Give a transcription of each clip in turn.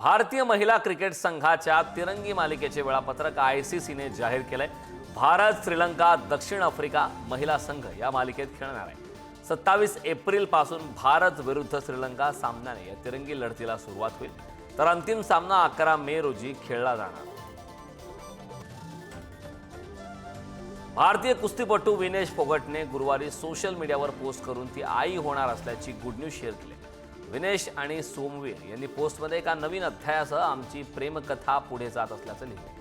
भारतीय महिला क्रिकेट संघाच्या तिरंगी मालिकेचे वेळापत्रक आय सी सीने जाहीर केलंय. भारत श्रीलंका दक्षिण आफ्रिका महिला संघ या मालिकेत खेळणार आहे. सत्तावीस एप्रिलपासून भारत विरुद्ध श्रीलंका सामन्याने या तिरंगी लढतीला सुरुवात होईल. तर अंतिम सामना अकरा मे रोजी खेळला जाणार. भारतीय कुस्तीपटू विनेश फोगटने गुरुवारी सोशल मीडियावर पोस्ट करून ती आई होणार असल्याची गुड न्यूज शेअर केली. विनेश आणि सोमवीर यांनी पोस्टमध्ये एका नवीन अध्यायासह आमची प्रेमकथा पुढे जात असल्याचं लिहिलं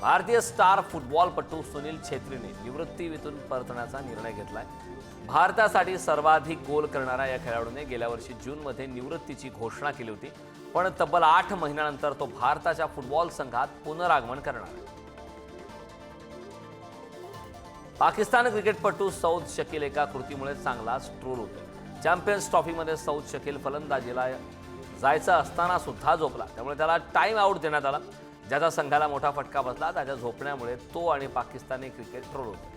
भारतीय स्टार फुटबॉलपटू सुनील छेत्रीने निवृत्तीतून परतण्याचा निर्णय घेतलाय. भारतासाठी सर्वाधिक गोल करणाऱ्या या खेळाडूने गेल्या वर्षी जूनमध्ये निवृत्तीची घोषणा केली होती पण तब्बल आठ महिन्यानंतर तो भारताच्या फुटबॉल संघात पुनरागमन करणार आहे. पाकिस्तान क्रिकेटपटू सौद शकील एका कृतीमुळे चांगलाच ट्रोल होतो चॅम्पियन्स ट्रॉफीमध्ये सौद शकील फलंदाजीला जायचं असताना सुद्धा झोपला. त्यामुळे त्याला टाइम आऊट देण्यात आला. ज्याचा संघाला मोठा फटका बसला त्याच्या झोपण्यामुळे तो आणि पाकिस्तानी क्रिकेट ट्रोल होते.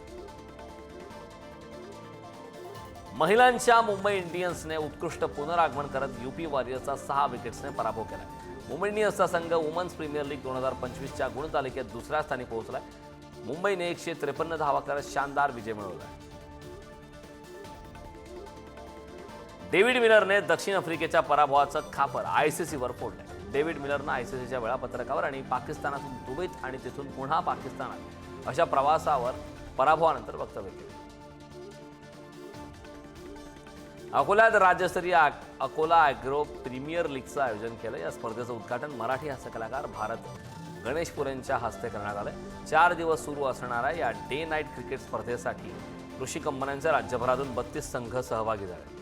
महिलांच्या मुंबई इंडियन्सने उत्कृष्ट पुनरागमन करत युपी वॉरियर्सचा सहा विकेट्सने पराभव केला. मुंबई इंडियन्सचा संघ वुमन्स प्रीमियर लीग दोन हजार पंचवीसच्या गुणतालिकेत दुसऱ्या स्थानी पोहोचलाय. मुंबईने एकशे त्रेपन्न धावा करत शानदार विजय मिळवला. डेव्हिड मिलरने दक्षिण आफ्रिकेच्या पराभवाचं खापर आयसीसीवर फोडलंय. डेव्हिड मिलरनं आयसीसीच्या वेळापत्रकावर आणि पाकिस्तानातून दुबईत आणि तिथून पुन्हा पाकिस्तानात अशा प्रवासावर पराभवानंतर वक्तव्य केलं. अकोल्यात राज्यस्तरीय अकोला ॲग्रो प्रीमियर लीगचं आयोजन केलं. या स्पर्धेचं उद्घाटन मराठी हास्यकलाकार भारत गणेशपुरेंच्या हस्ते करण्यात आलं चार दिवस सुरू असणाऱ्या या डे नाईट क्रिकेट स्पर्धेसाठी कृषी कंपन्यांच्या राज्यभरातून बत्तीस संघ सहभागी झाले.